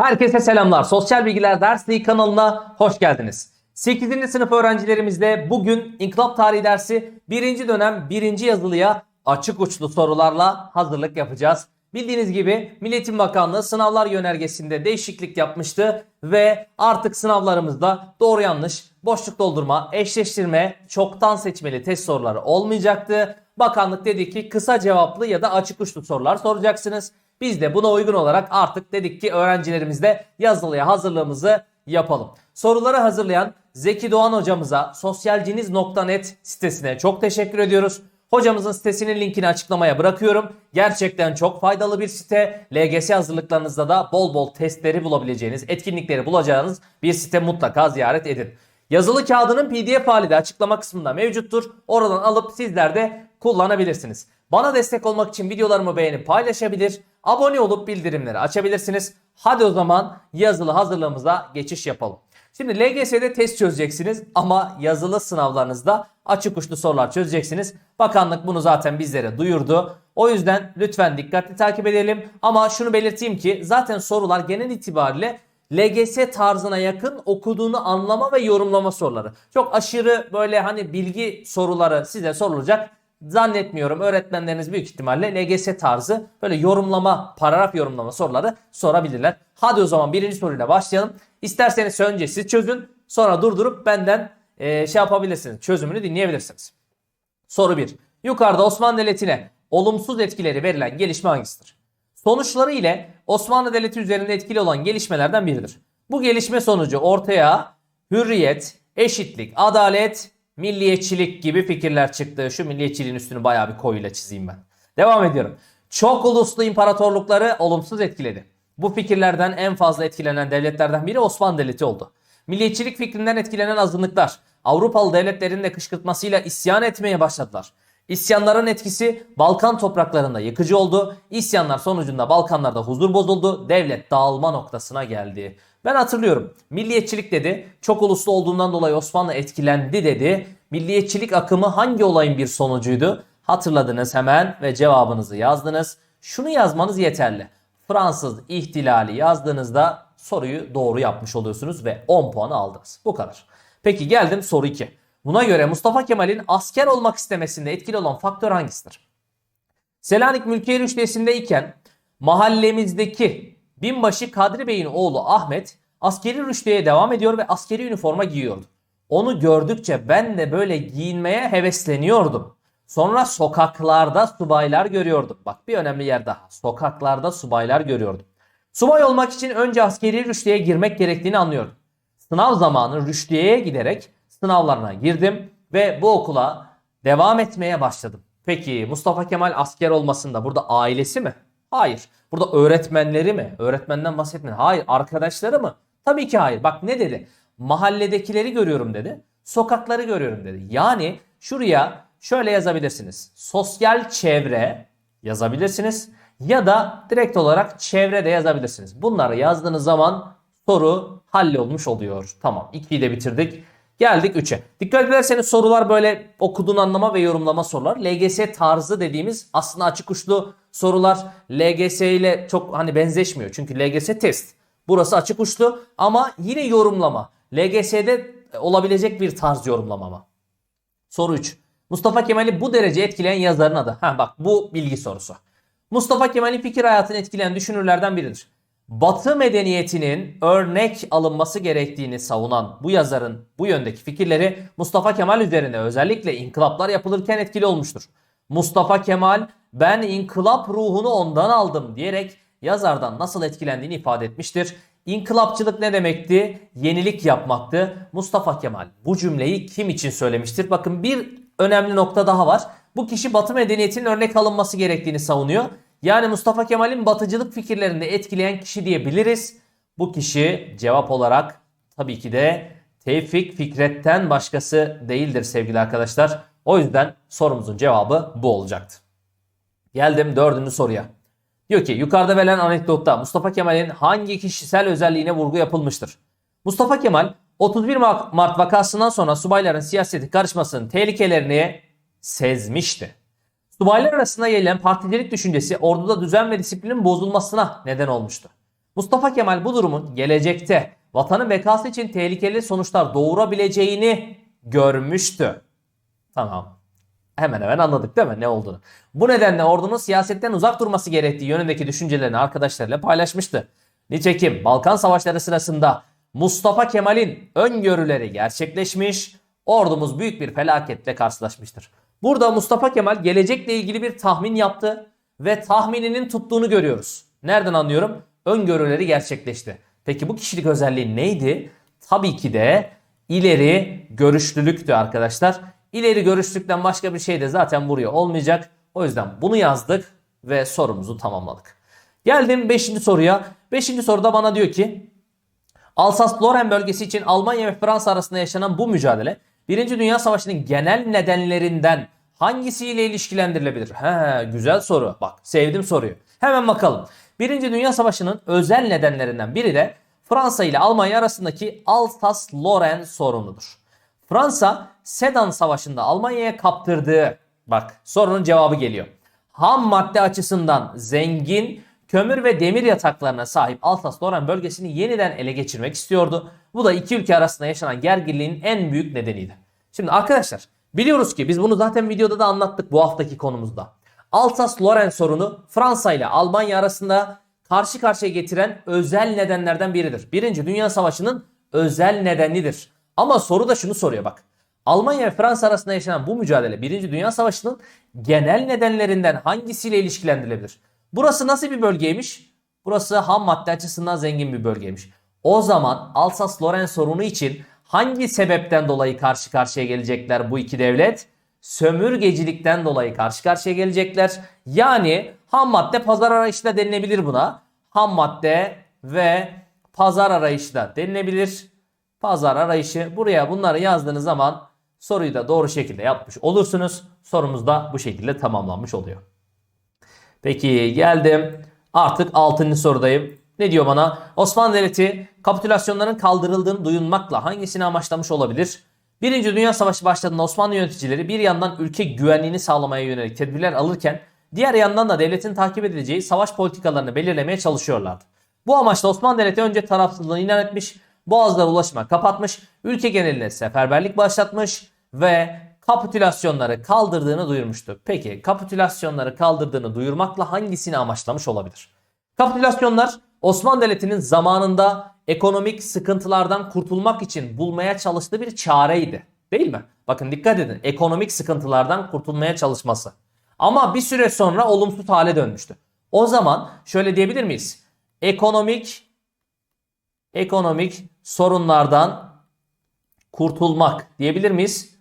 Herkese selamlar. Sosyal Bilgiler Dersliği kanalına hoş geldiniz. 8. sınıf öğrencilerimizle bugün İnkılap Tarihi dersi 1. dönem 1. yazılıya açık uçlu sorularla hazırlık yapacağız. Bildiğiniz gibi Milli Eğitim Bakanlığı sınavlar yönergesinde değişiklik yapmıştı ve artık sınavlarımızda doğru yanlış, boşluk doldurma, eşleştirme, çoktan seçmeli test soruları olmayacaktı. Bakanlık dedi ki kısa cevaplı ya da açık uçlu sorular soracaksınız. Biz de buna uygun olarak artık dedik ki öğrencilerimizle yazılıya hazırlığımızı yapalım. Soruları hazırlayan Zeki Doğan hocamıza sosyalciniz.net sitesine çok teşekkür ediyoruz. Hocamızın sitesinin linkini açıklamaya bırakıyorum. Gerçekten çok faydalı bir site. LGS hazırlıklarınızda da bol bol testleri bulabileceğiniz, etkinlikleri bulacağınız bir site mutlaka ziyaret edin. Yazılı kağıdının PDF hali de açıklama kısmında mevcuttur. Oradan alıp sizler de kullanabilirsiniz. Bana destek olmak için videolarımı beğenip paylaşabilir, abone olup bildirimleri açabilirsiniz. Hadi o zaman yazılı hazırlığımıza geçiş yapalım. Şimdi LGS'de test çözeceksiniz ama yazılı sınavlarınızda açık uçlu sorular çözeceksiniz. Bakanlık bunu zaten bizlere duyurdu. O yüzden lütfen dikkatli takip edelim. Ama şunu belirteyim ki zaten sorular genel itibariyle LGS tarzına yakın okuduğunu anlama ve yorumlama soruları. Çok aşırı böyle hani bilgi soruları size sorulacak zannetmiyorum. Öğretmenleriniz büyük ihtimalle LGS tarzı böyle yorumlama, paragraf yorumlama soruları sorabilirler. Hadi o zaman birinci soruyla başlayalım. İsterseniz önce siz çözün sonra durdurup benden e, şey yapabilirsiniz. Çözümünü dinleyebilirsiniz. Soru 1. Yukarıda Osmanlı Devleti'ne olumsuz etkileri verilen gelişme hangisidir? Sonuçları ile Osmanlı Devleti üzerinde etkili olan gelişmelerden biridir. Bu gelişme sonucu ortaya hürriyet, eşitlik, adalet, milliyetçilik gibi fikirler çıktı. Şu milliyetçiliğin üstünü bayağı bir koyuyla çizeyim ben. Devam ediyorum. Çok uluslu imparatorlukları olumsuz etkiledi. Bu fikirlerden en fazla etkilenen devletlerden biri Osmanlı Devleti oldu. Milliyetçilik fikrinden etkilenen azınlıklar Avrupalı devletlerin de kışkırtmasıyla isyan etmeye başladılar. İsyanların etkisi Balkan topraklarında yıkıcı oldu. İsyanlar sonucunda Balkanlarda huzur bozuldu. Devlet dağılma noktasına geldi. Ben hatırlıyorum. Milliyetçilik dedi. Çok uluslu olduğundan dolayı Osmanlı etkilendi dedi. Milliyetçilik akımı hangi olayın bir sonucuydu? Hatırladınız hemen ve cevabınızı yazdınız. Şunu yazmanız yeterli. Fransız ihtilali yazdığınızda soruyu doğru yapmış oluyorsunuz ve 10 puanı aldınız. Bu kadar. Peki geldim soru 2. Buna göre Mustafa Kemal'in asker olmak istemesinde etkili olan faktör hangisidir? Selanik Mülkiye Rüştiyesi'ndeyken mahallemizdeki binbaşı Kadri Bey'in oğlu Ahmet askeri rüştiyeye devam ediyor ve askeri üniforma giyiyordu. Onu gördükçe ben de böyle giyinmeye hevesleniyordum. Sonra sokaklarda subaylar görüyordum. Bak bir önemli yer daha. Sokaklarda subaylar görüyordum. Subay olmak için önce askeri rüştiyeye girmek gerektiğini anlıyordum. Sınav zamanı rüştiyeye giderek sınavlarına girdim ve bu okula devam etmeye başladım. Peki Mustafa Kemal asker olmasında burada ailesi mi? Hayır. Burada öğretmenleri mi? Öğretmenden bahsetmiyorum. Hayır. Arkadaşları mı? Tabii ki hayır. Bak ne dedi? Mahalledekileri görüyorum dedi. Sokakları görüyorum dedi. Yani şuraya şöyle yazabilirsiniz. Sosyal çevre yazabilirsiniz. Ya da direkt olarak çevre de yazabilirsiniz. Bunları yazdığınız zaman soru hallolmuş oluyor. Tamam 2'yi de bitirdik. Geldik 3'e. Dikkat ederseniz sorular böyle okuduğun anlama ve yorumlama sorular. LGS tarzı dediğimiz aslında açık uçlu sorular LGS ile çok hani benzeşmiyor. Çünkü LGS test. Burası açık uçlu ama yine yorumlama. LGS'de olabilecek bir tarz yorumlama ama. Soru 3. Mustafa Kemal'i bu derece etkileyen yazarın adı. Ha bak bu bilgi sorusu. Mustafa Kemal'in fikir hayatını etkileyen düşünürlerden biridir. Batı medeniyetinin örnek alınması gerektiğini savunan bu yazarın bu yöndeki fikirleri Mustafa Kemal üzerine özellikle inkılaplar yapılırken etkili olmuştur. Mustafa Kemal ben inkılap ruhunu ondan aldım diyerek yazardan nasıl etkilendiğini ifade etmiştir. İnkılapçılık ne demekti? Yenilik yapmaktı. Mustafa Kemal bu cümleyi kim için söylemiştir? Bakın bir önemli nokta daha var. Bu kişi Batı medeniyetinin örnek alınması gerektiğini savunuyor. Yani Mustafa Kemal'in batıcılık fikirlerinde etkileyen kişi diyebiliriz. Bu kişi cevap olarak tabii ki de Tevfik Fikret'ten başkası değildir sevgili arkadaşlar. O yüzden sorumuzun cevabı bu olacaktı. Geldim dördüncü soruya. Diyor ki yukarıda verilen anekdotta Mustafa Kemal'in hangi kişisel özelliğine vurgu yapılmıştır? Mustafa Kemal 31 Mart vakasından sonra subayların siyaseti karışmasının tehlikelerini sezmişti. Subaylar arasında yayılan particilik düşüncesi orduda düzen ve disiplinin bozulmasına neden olmuştu. Mustafa Kemal bu durumun gelecekte vatanın bekası için tehlikeli sonuçlar doğurabileceğini görmüştü. Tamam. Hemen hemen anladık değil mi ne olduğunu. Bu nedenle ordunun siyasetten uzak durması gerektiği yönündeki düşüncelerini arkadaşlarıyla paylaşmıştı. Nitekim Balkan Savaşları sırasında Mustafa Kemal'in öngörüleri gerçekleşmiş, ordumuz büyük bir felaketle karşılaşmıştır. Burada Mustafa Kemal gelecekle ilgili bir tahmin yaptı ve tahmininin tuttuğunu görüyoruz. Nereden anlıyorum? Öngörüleri gerçekleşti. Peki bu kişilik özelliği neydi? Tabii ki de ileri görüşlülüktü arkadaşlar. İleri görüşlükten başka bir şey de zaten buraya olmayacak. O yüzden bunu yazdık ve sorumuzu tamamladık. Geldim 5. soruya. 5. soruda bana diyor ki Alsas-Lorraine bölgesi için Almanya ve Fransa arasında yaşanan bu mücadele 1. Dünya Savaşı'nın genel nedenlerinden hangisiyle ilişkilendirilebilir? He, güzel soru. Bak sevdim soruyu. Hemen bakalım. 1. Dünya Savaşı'nın özel nedenlerinden biri de Fransa ile Almanya arasındaki Alsas-Lorraine sorunudur. Fransa Sedan Savaşı'nda Almanya'ya kaptırdığı bak sorunun cevabı geliyor. Ham madde açısından zengin kömür ve demir yataklarına sahip Alsas-Lorraine bölgesini yeniden ele geçirmek istiyordu. Bu da iki ülke arasında yaşanan gerginliğin en büyük nedeniydi. Şimdi arkadaşlar biliyoruz ki biz bunu zaten videoda da anlattık bu haftaki konumuzda. Alsas-Lorraine sorunu Fransa ile Almanya arasında karşı karşıya getiren özel nedenlerden biridir. Birinci Dünya Savaşı'nın özel nedenidir. Ama soru da şunu soruyor bak. Almanya ve Fransa arasında yaşanan bu mücadele 1. Dünya Savaşı'nın genel nedenlerinden hangisiyle ilişkilendirilebilir? Burası nasıl bir bölgeymiş? Burası ham madde açısından zengin bir bölgeymiş. O zaman Alsas-Lorraine sorunu için hangi sebepten dolayı karşı karşıya gelecekler bu iki devlet? Sömürgecilikten dolayı karşı karşıya gelecekler. Yani ham madde pazar arayışı da denilebilir buna. Ham madde ve pazar arayışı da denilebilir. Pazar arayışı buraya bunları yazdığınız zaman soruyu da doğru şekilde yapmış olursunuz. Sorumuz da bu şekilde tamamlanmış oluyor. Peki geldim. Artık 6. sorudayım. Ne diyor bana? Osmanlı Devleti kapitülasyonların kaldırıldığını duyunmakla hangisini amaçlamış olabilir? Birinci Dünya Savaşı başladığında Osmanlı yöneticileri bir yandan ülke güvenliğini sağlamaya yönelik tedbirler alırken diğer yandan da devletin takip edileceği savaş politikalarını belirlemeye çalışıyorlardı. Bu amaçla Osmanlı Devleti önce tarafsızlığını ilan etmiş, boğazlara ulaşıma kapatmış, ülke geneline seferberlik başlatmış ve kapitülasyonları kaldırdığını duyurmuştu. Peki kapitülasyonları kaldırdığını duyurmakla hangisini amaçlamış olabilir? Kapitülasyonlar Osmanlı Devleti'nin zamanında ekonomik sıkıntılardan kurtulmak için bulmaya çalıştığı bir çareydi. Değil mi? Bakın dikkat edin. Ekonomik sıkıntılardan kurtulmaya çalışması. Ama bir süre sonra olumsuz hale dönmüştü. O zaman şöyle diyebilir miyiz? Ekonomik ekonomik sorunlardan kurtulmak diyebilir miyiz?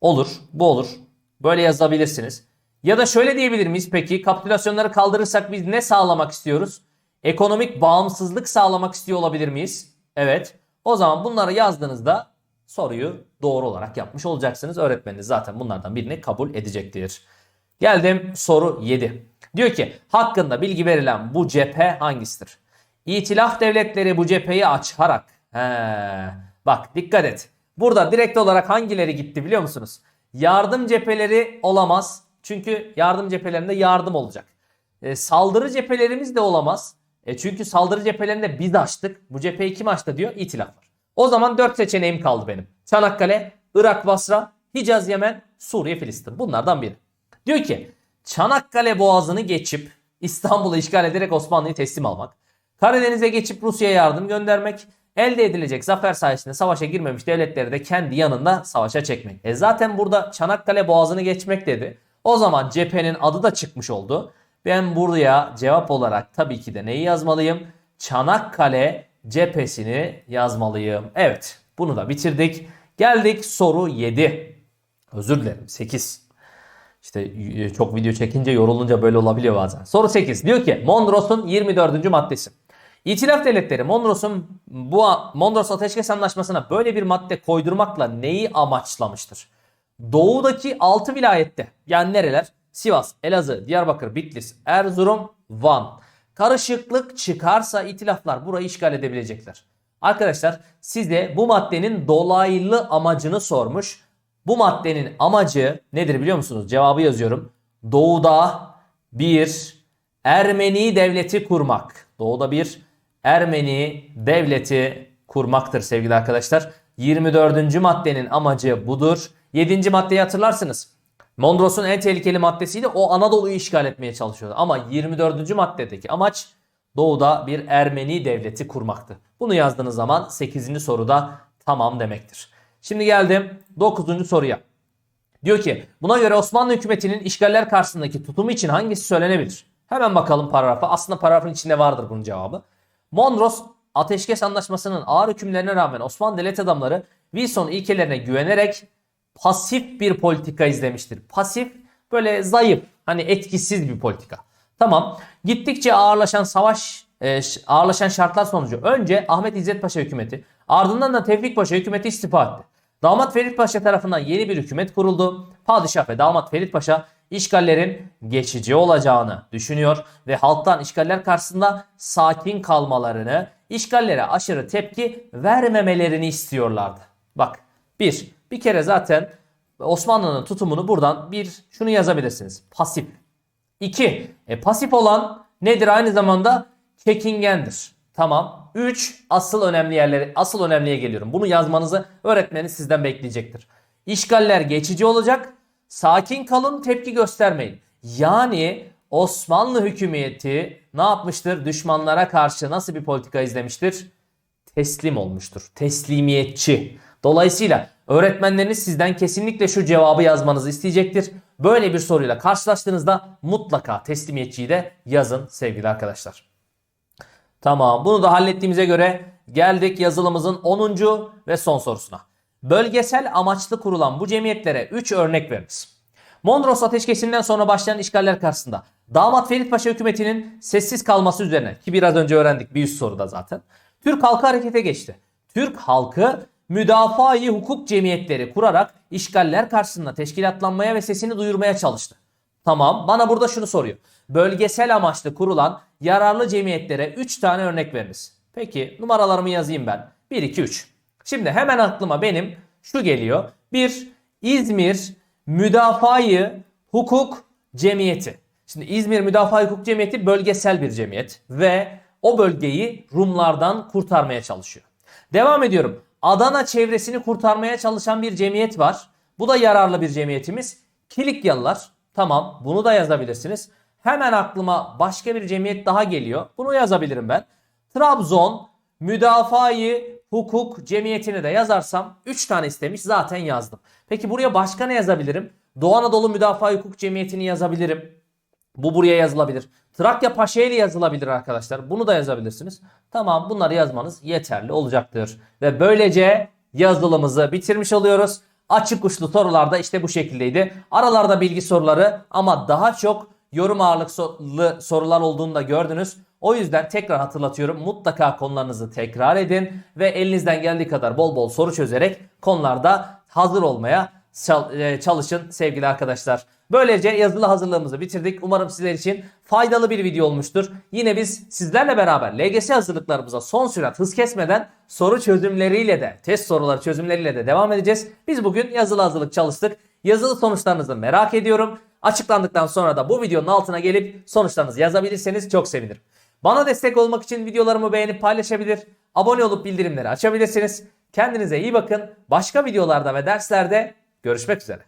Olur. Bu olur. Böyle yazabilirsiniz. Ya da şöyle diyebilir miyiz peki? Kapitülasyonları kaldırırsak biz ne sağlamak istiyoruz? Ekonomik bağımsızlık sağlamak istiyor olabilir miyiz? Evet. O zaman bunları yazdığınızda soruyu doğru olarak yapmış olacaksınız. Öğretmeniniz zaten bunlardan birini kabul edecektir. Geldim soru 7. Diyor ki hakkında bilgi verilen bu cephe hangisidir? İtilaf devletleri bu cepheyi açarak. He, bak dikkat et. Burada direkt olarak hangileri gitti biliyor musunuz? Yardım cepheleri olamaz. Çünkü yardım cephelerinde yardım olacak. E, saldırı cephelerimiz de olamaz. E, çünkü saldırı cephelerinde biz açtık. Bu cepheyi kim açtı diyor? İtilaf var. O zaman 4 seçeneğim kaldı benim. Çanakkale, Irak, Basra, Hicaz, Yemen, Suriye, Filistin. Bunlardan biri. Diyor ki Çanakkale boğazını geçip İstanbul'u işgal ederek Osmanlı'yı teslim almak. Karadeniz'e geçip Rusya'ya yardım göndermek. Elde edilecek zafer sayesinde savaşa girmemiş devletleri de kendi yanında savaşa çekmek. E zaten burada Çanakkale boğazını geçmek dedi. O zaman cephenin adı da çıkmış oldu. Ben buraya cevap olarak tabii ki de neyi yazmalıyım? Çanakkale cephesini yazmalıyım. Evet bunu da bitirdik. Geldik soru 7. Özür dilerim 8. İşte çok video çekince yorulunca böyle olabiliyor bazen. Soru 8 diyor ki Mondros'un 24. maddesi. İtilaf devletleri Mondros'un bu Mondros Ateşkes Anlaşması'na böyle bir madde koydurmakla neyi amaçlamıştır? Doğudaki 6 vilayette yani nereler? Sivas, Elazığ, Diyarbakır, Bitlis, Erzurum, Van. Karışıklık çıkarsa itilaflar burayı işgal edebilecekler. Arkadaşlar size bu maddenin dolaylı amacını sormuş. Bu maddenin amacı nedir biliyor musunuz? Cevabı yazıyorum. Doğuda bir Ermeni devleti kurmak. Doğuda bir Ermeni devleti kurmaktır sevgili arkadaşlar. 24. maddenin amacı budur. 7. maddeyi hatırlarsınız. Mondros'un en tehlikeli maddesiydi. O Anadolu'yu işgal etmeye çalışıyordu. Ama 24. maddedeki amaç doğuda bir Ermeni devleti kurmaktı. Bunu yazdığınız zaman 8. soruda tamam demektir. Şimdi geldim 9. soruya. Diyor ki buna göre Osmanlı hükümetinin işgaller karşısındaki tutumu için hangisi söylenebilir? Hemen bakalım paragrafa. Aslında paragrafın içinde vardır bunun cevabı. Mondros Ateşkes Anlaşması'nın ağır hükümlerine rağmen Osmanlı devlet adamları Wilson ilkelerine güvenerek pasif bir politika izlemiştir. Pasif böyle zayıf hani etkisiz bir politika. Tamam gittikçe ağırlaşan savaş e, ağırlaşan şartlar sonucu önce Ahmet İzzet Paşa hükümeti ardından da Tevfik Paşa hükümeti istifa etti. Damat Ferit Paşa tarafından yeni bir hükümet kuruldu. Padişah ve damat Ferit Paşa işgallerin geçici olacağını düşünüyor ve halktan işgaller karşısında sakin kalmalarını, işgallere aşırı tepki vermemelerini istiyorlardı. Bak bir, bir kere zaten Osmanlı'nın tutumunu buradan bir şunu yazabilirsiniz. Pasif. 2. E, pasif olan nedir? Aynı zamanda çekingendir. Tamam. 3. Asıl önemli yerlere, asıl önemliye geliyorum. Bunu yazmanızı öğretmeniz sizden bekleyecektir. İşgaller geçici olacak. Sakin kalın, tepki göstermeyin. Yani Osmanlı hükümeti ne yapmıştır? Düşmanlara karşı nasıl bir politika izlemiştir? teslim olmuştur. Teslimiyetçi. Dolayısıyla öğretmenleriniz sizden kesinlikle şu cevabı yazmanızı isteyecektir. Böyle bir soruyla karşılaştığınızda mutlaka teslimiyetçiyi de yazın sevgili arkadaşlar. Tamam bunu da hallettiğimize göre geldik yazılımızın 10. ve son sorusuna. Bölgesel amaçlı kurulan bu cemiyetlere 3 örnek veriniz. Mondros ateşkesinden sonra başlayan işgaller karşısında Damat Ferit Paşa hükümetinin sessiz kalması üzerine ki biraz önce öğrendik bir üst soruda zaten. Türk halkı harekete geçti. Türk halkı müdafaa-i hukuk cemiyetleri kurarak işgaller karşısında teşkilatlanmaya ve sesini duyurmaya çalıştı. Tamam bana burada şunu soruyor. Bölgesel amaçlı kurulan yararlı cemiyetlere 3 tane örnek veriniz. Peki numaralarımı yazayım ben. 1, 2, 3. Şimdi hemen aklıma benim şu geliyor. 1. İzmir Müdafaa-i Hukuk Cemiyeti. Şimdi İzmir Müdafaa-i Hukuk Cemiyeti bölgesel bir cemiyet ve o bölgeyi Rumlardan kurtarmaya çalışıyor. Devam ediyorum. Adana çevresini kurtarmaya çalışan bir cemiyet var. Bu da yararlı bir cemiyetimiz. Kilikyalılar. Tamam bunu da yazabilirsiniz. Hemen aklıma başka bir cemiyet daha geliyor. Bunu yazabilirim ben. Trabzon Müdafaa-i Hukuk Cemiyeti'ni de yazarsam 3 tane istemiş zaten yazdım. Peki buraya başka ne yazabilirim? Doğu Anadolu Müdafaa-i Hukuk Cemiyeti'ni yazabilirim. Bu buraya yazılabilir. Trakya Paşaeli yazılabilir arkadaşlar. Bunu da yazabilirsiniz. Tamam bunları yazmanız yeterli olacaktır. Ve böylece yazılımızı bitirmiş oluyoruz. Açık uçlu sorularda işte bu şekildeydi. Aralarda bilgi soruları ama daha çok yorum ağırlıklı sorular olduğunu da gördünüz. O yüzden tekrar hatırlatıyorum. Mutlaka konularınızı tekrar edin ve elinizden geldiği kadar bol bol soru çözerek konularda hazır olmaya e, çalışın sevgili arkadaşlar. Böylece yazılı hazırlığımızı bitirdik. Umarım sizler için faydalı bir video olmuştur. Yine biz sizlerle beraber LGS hazırlıklarımıza son sürat hız kesmeden soru çözümleriyle de test soruları çözümleriyle de devam edeceğiz. Biz bugün yazılı hazırlık çalıştık. Yazılı sonuçlarınızı merak ediyorum. Açıklandıktan sonra da bu videonun altına gelip sonuçlarınızı yazabilirseniz çok sevinirim. Bana destek olmak için videolarımı beğenip paylaşabilir, abone olup bildirimleri açabilirsiniz. Kendinize iyi bakın. Başka videolarda ve derslerde görüşmek üzere.